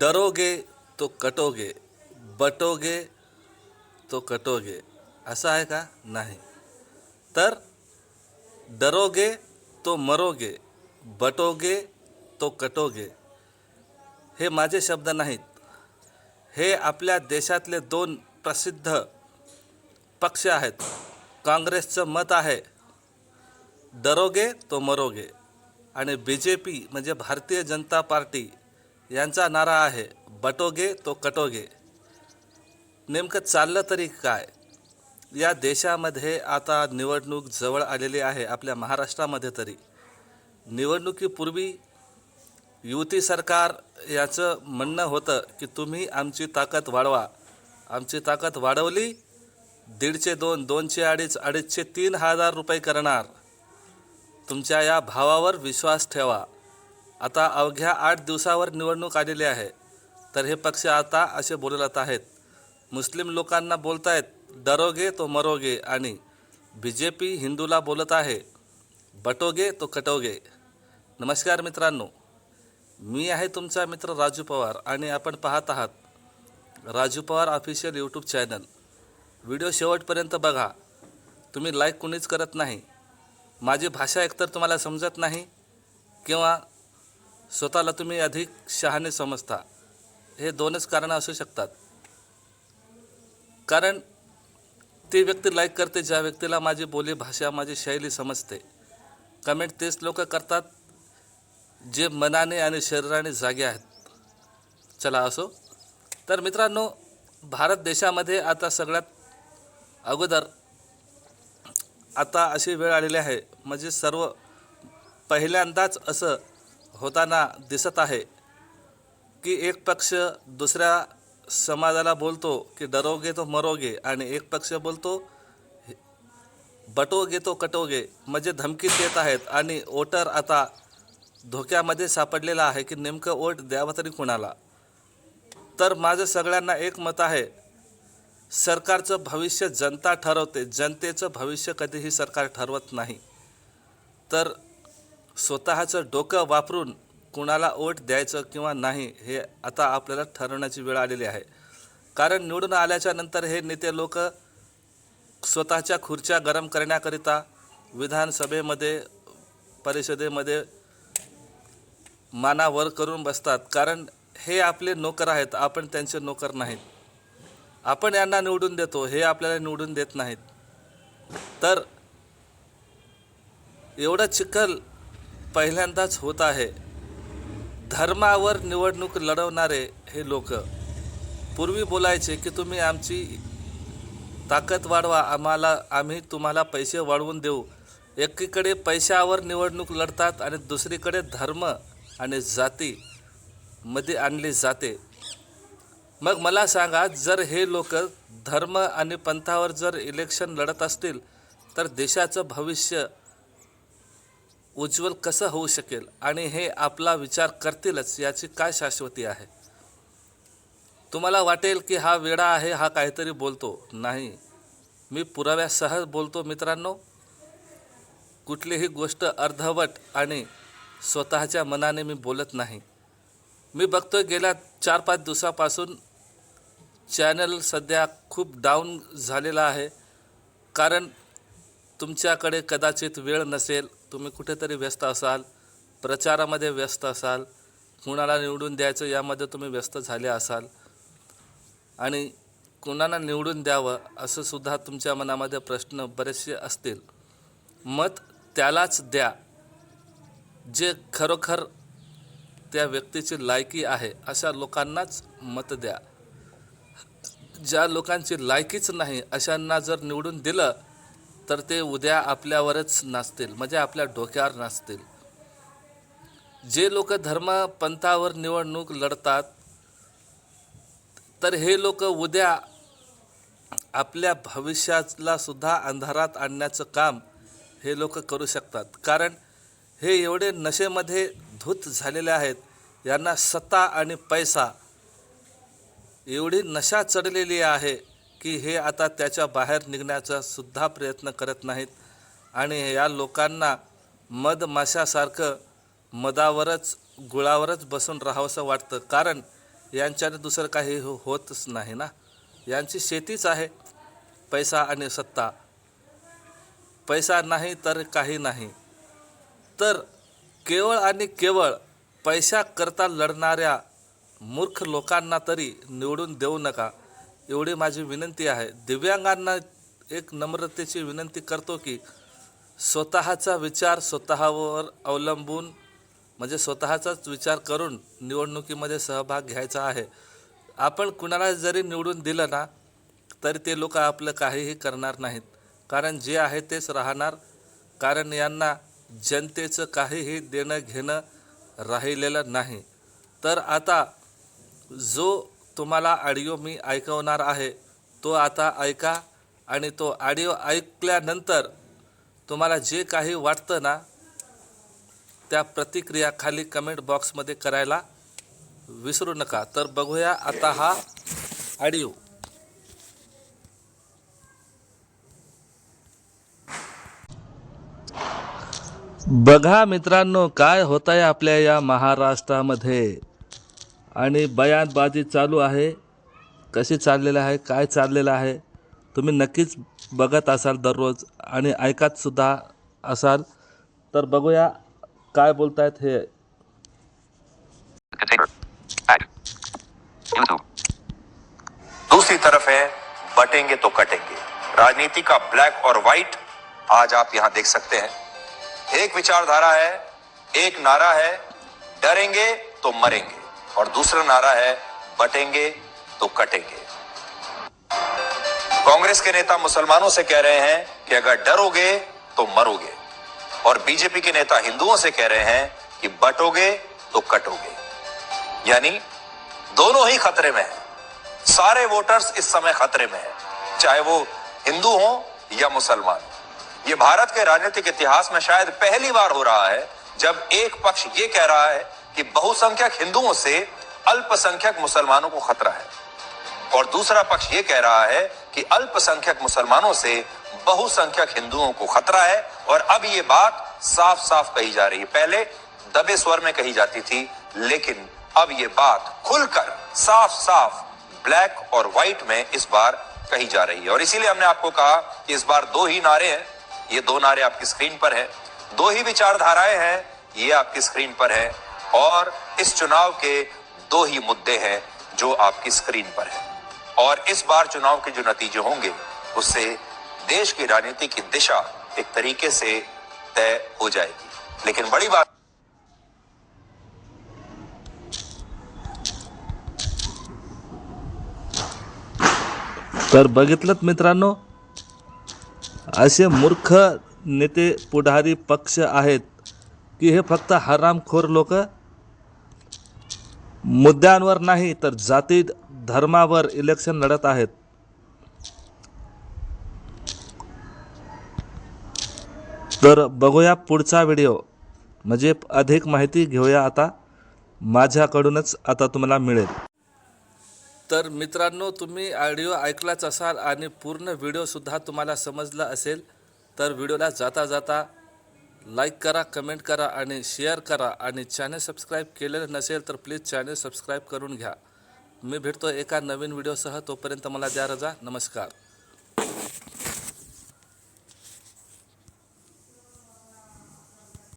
डरोगे तो कटोगे बटोगे तो कटोगे असं आहे का? नाही. तर डरोगे तो मरोगे बटोगे तो कटोगे. हे माझे शब्द नाहीत. हे आपल्या देशातले दोन प्रसिद्ध पक्ष आहेत. काँग्रेसचं मत आहे डरोगे तो मरोगे. आणि बी जे पी म्हणजे भारतीय जनता पार्टी यांचा नारा आहे बटोगे तो कटोगे. नेमकं चाललं तरी काय? या देशामध्ये आता निवडणूक जवळ आलेली आहे आपल्या महाराष्ट्रामध्ये तरी. निवडणुकीपूर्वी युती सरकार याचं म्हणणं होतं की तुम्ही आमची ताकद वाढवा. आमची ताकद वाढवली दीडशे दोन दोनशे अडीच अडीचशे तीन हजार रुपये करणार. तुमच्या या भावावर विश्वास ठेवा. आता अवघ्या आठ दिवसावर निवडणूक आलेली आहे. तर हे पक्ष आता असे बोलत आहेत. मुस्लिम लोकांना बोलतायत डरोगे तो मरोगे आणि बी जे पी हिंदूला बोलत आहे बटोगे तो कटोगे. नमस्कार मित्रांनो मी आहे तुमचा मित्र राजू पवार आणि आपण पाहत आहात Raju Pawar official YouTube channel video शेवटपर्यंत बघा. तुम्ही लाईक कुणीच करत नाही. माझी भाषा एकतर तुम्हाला समजत नाही किंवा स्वतःला तुम्ही अधिक शहाणे समजता. हे दोनच कारणं असू शकतात. कारण ती व्यक्ती लाईक करते ज्या व्यक्तीला माझी बोली भाषा माझी शैली समजते. कमेंट तेच लोक करतात जे मनाने आणि शरीराने जागे आहेत. चला असो. तर मित्रांनो भारत देशामध्ये आता सगळ्यात अगोदर आता अशी वेळ आलेली आहे. म्हणजे सर्व पहिल्यांदाच असं होताना दिसत आहे की एक पक्ष दुसऱ्या समाजाला बोलतो की डरोगे तो मरोगे आणि एक पक्ष बोलतो बटोगे तो कटोगे म्हणजे धमकी देत आहेत. आणि वोटर आता धोक्यामध्ये सापडलेला आहे की नेमकं वोट द्यावं तरी कुणाला? तर माझं सगळ्यांना एक मत आहे सरकारचं भविष्य जनता ठरवते. जनतेचं भविष्य कधीही सरकार ठरवत नाही. तर स्वतःचं डोकं वापरून कुणाला वोट द्यायचं किंवा नाही हे आता आपल्याला ठरवण्याची वेळ आलेली आहे. कारण निवडून आल्याच्यानंतर हे नेते लोक स्वतःच्या खुर्च्या गरम करण्याकरिता विधानसभेमध्ये परिषदेमध्ये मानावर करून बसतात. कारण हे आपले नोकर आहेत आपण त्यांचे नोकर नाहीत. आपण यांना निवडून देतो हे आपल्याला निवडून देत नाहीत. तर एवढं चिखल पहिल्यांदाच होत आहे. धर्मावर निवडणूक लढवणारे हे लोक. पूर्वी बोलायचे की तुम्ही आमची ताकद वाढवा आम्हाला आम्ही तुम्हाला पैसे वाढवून देऊ. एकीकडे पैशावर निवडणूक लढतात आणि दुसरीकडे धर्म आणि जाती मध्ये आणली जाते. मग मला सांगा जर हे लोक धर्म आणि पंथावर जर इलेक्शन लढत असतील तर देशाचं भविष्य उज्ज्वल कसं होऊ शकेल आणि हे आपला विचार करतीलच याची काय शाश्वती आहे? तुम्हाला वाटेल की हा वेडा आहे हा काहीतरी बोलतो. नाही. मी पुराव्यासह बोलतो मित्रांनो. कुठलीही गोष्ट अर्धवट आणि स्वतःच्या मनाने मी बोलत नाही. मी बघतोय गेल्या चार पाच दिवसापासून चॅनल सध्या खूप डाऊन झालेला आहे. कारण तुमच्याकडे कदाचित वेळ नसेल तुम्ही कुठेतरी व्यस्त असाल प्रचारामध्ये व्यस्त असाल कुणाला निवडून द्यायचं यामध्ये तुम्ही व्यस्त झाले असाल. आणि कुणाला निवडून द्यावं असं सुद्धा तुमच्या मनामध्ये प्रश्न बरेचसे असतील. मत त्यालाच द्या. जे खरोखर त्या व्यक्तीची लायकी आहे अशा लोकांनाच मत द्या. ज्या लोकांची लायकीच नाही अशांना जर निवडून दिलं तर ते उद्या आपल्यावरच नाचतील म्हणजे आपल्या डोक्यावर नाचतील. जे लोक धर्म पंथावर निवडणूक लढतात तर हे लोक उद्या आपल्या भविष्याला सुद्धा अंधारात आणण्याचं काम हे लोक करू शकतात. कारण हे एवढे नशेमध्ये धूत झालेले आहेत यांना सत्ता आणि पैसा एवढी नशा चढलेली आहे की हे आता त्याच्या बाहेर निघण्याचा सुद्धा प्रयत्न करत नाहीत. आणि या लोकांना मधमाशासारखं मधावरच गुळावरच बसून राहावंसं वाटतं. कारण यांच्याने दुसरं काही हो होतच नाही ना. यांची शेतीच आहे. पैसा आणि सत्ता. पैसा नाही तर काही नाही. तर केवळ आणि केवळ पैशाकरता लढणाऱ्या मूर्ख लोकांना तरी निवडून देऊ नका. एवढी माझी विनंती आहे. दिव्यांगांना एक नम्रतेची विनंती करतो की स्वतःचा विचार स्वतःवर अवलंबून म्हणजे स्वतःचाच विचार करून निवडणुकीमध्ये सहभाग घ्यायचा आहे. आपण कुणाला जरी निवडून दिलं ना तरी ते लोक आपलं काहीही करणार नाहीत. कारण जे आहे तेच राहणार. कारण यांना जनतेचं काहीही देणं घेणं राहिलेलं नाही. तर आता जो तुम्हाला ऑडिओ मी ऐकवणार आहे. तो आता ऐका आणि तो ऑडिओ ऐकल्यानंतर तुम्हाला जे काही वाटतं ना त्या प्रतिक्रिया खाली कमेंट बॉक्समध्ये करायला विसरू नका. तर बघूया आता हा ऑडिओ बघा मित्रांनो काय होत आहे आपल्या या महाराष्ट्रामध्ये? आणि बयानबाजी चालू आहे. कशी चाललेलं आहे? काय चाललेलं आहे? तुम्ही नक्कीच बघत असाल दररोज आणि ऐकत सुद्धा असाल. तर बघूया काय बोलतायत हे. दूसरी तरफ़ है, बटेंगे तो कटेंगे। राजनीति का ब्लैक और व्हाइट आज आप यहाँ देख सकते हैं। एक विचारधारा है, एक नारा है, डरेंगे तो मरेंगे। और दूसरा नारा है, बटेंगे तो कटेंगे। कांग्रेस के नेता मुसलमानों से कह रहे हैं कि अगर डरोगे तो मरोगे, और बीजेपी के नेता हिंदुओं से कह रहे हैं कि बटोगे तो कटोगे। यानी दोनों ही खतरे में हैं। सारे वोटर्स इस समय खतरे में हैं, चाहे वो हिंदू हो या मुसलमान। ये भारत के राजनीतिक इतिहास में शायद पहली बार हो रहा है जब एक पक्ष ये कह रहा है कि बहुसंख्यक हिंदुओं से अल्पसंख्यक मुसलमानों को खतरा है। और दूसरा पक्ष ये कह रहा है कि अल्पसंख्यक मुसलमानों से बहुसंख्यक हिंदुओं को खतरा है। और अब ये बात साफ़ साफ़ कही जा रही है। पहले दबे स्वर में कही जाती थी, लेकिन अब ये बात खुलकर साफ़ साफ़ ब्लैक और व्हाइट में इस बार कही जा रही है। और इसीलिए हमने आपको कहा कि इस बार दो ही नारे हैं। ये दो नारे आपकी स्क्रीन पर हैं। दो ही विचारधाराएँ हैं। ये आपकी स्क्रीन पर है। और इस चुनाव के दो ही मुद्दे हैं जो आपकी स्क्रीन पर है। और इस बार चुनाव के जो नतीजे होंगे, उससे देश की राजनीति की दिशा एक तरीके से तय हो जाएगी। लेकिन बड़ी बात तर बघितलं मित्रांनो, असे मूर्ख नेते पुढारी पक्ष आहेत की हे फक्त हरामखोर लोक मुद्द्यांवर नाही तर जाती धर्मावर इलेक्शन लढत आहेत. तर बघूया पुढचा व्हिडिओ म्हणजे अधिक माहिती घेऊया आता. माझ्याकडूनच आता तुम्हाला मिळेल. तर मित्रांनो तुम्ही ऑडिओ ऐकलाच असाल आणि पूर्ण व्हिडिओसुद्धा तुम्हाला समजला असेल तर व्हिडिओला जाता जाता लाईक करा कमेंट करा आणि शेअर करा. आणि चॅनल सबस्क्राईब केलेलं नसेल तर प्लीज चॅनल सबस्क्राईब करून घ्या. मी भेटतो एका नवीन व्हिडिओसह तोपर्यंत मला द्या रजा. नमस्कार.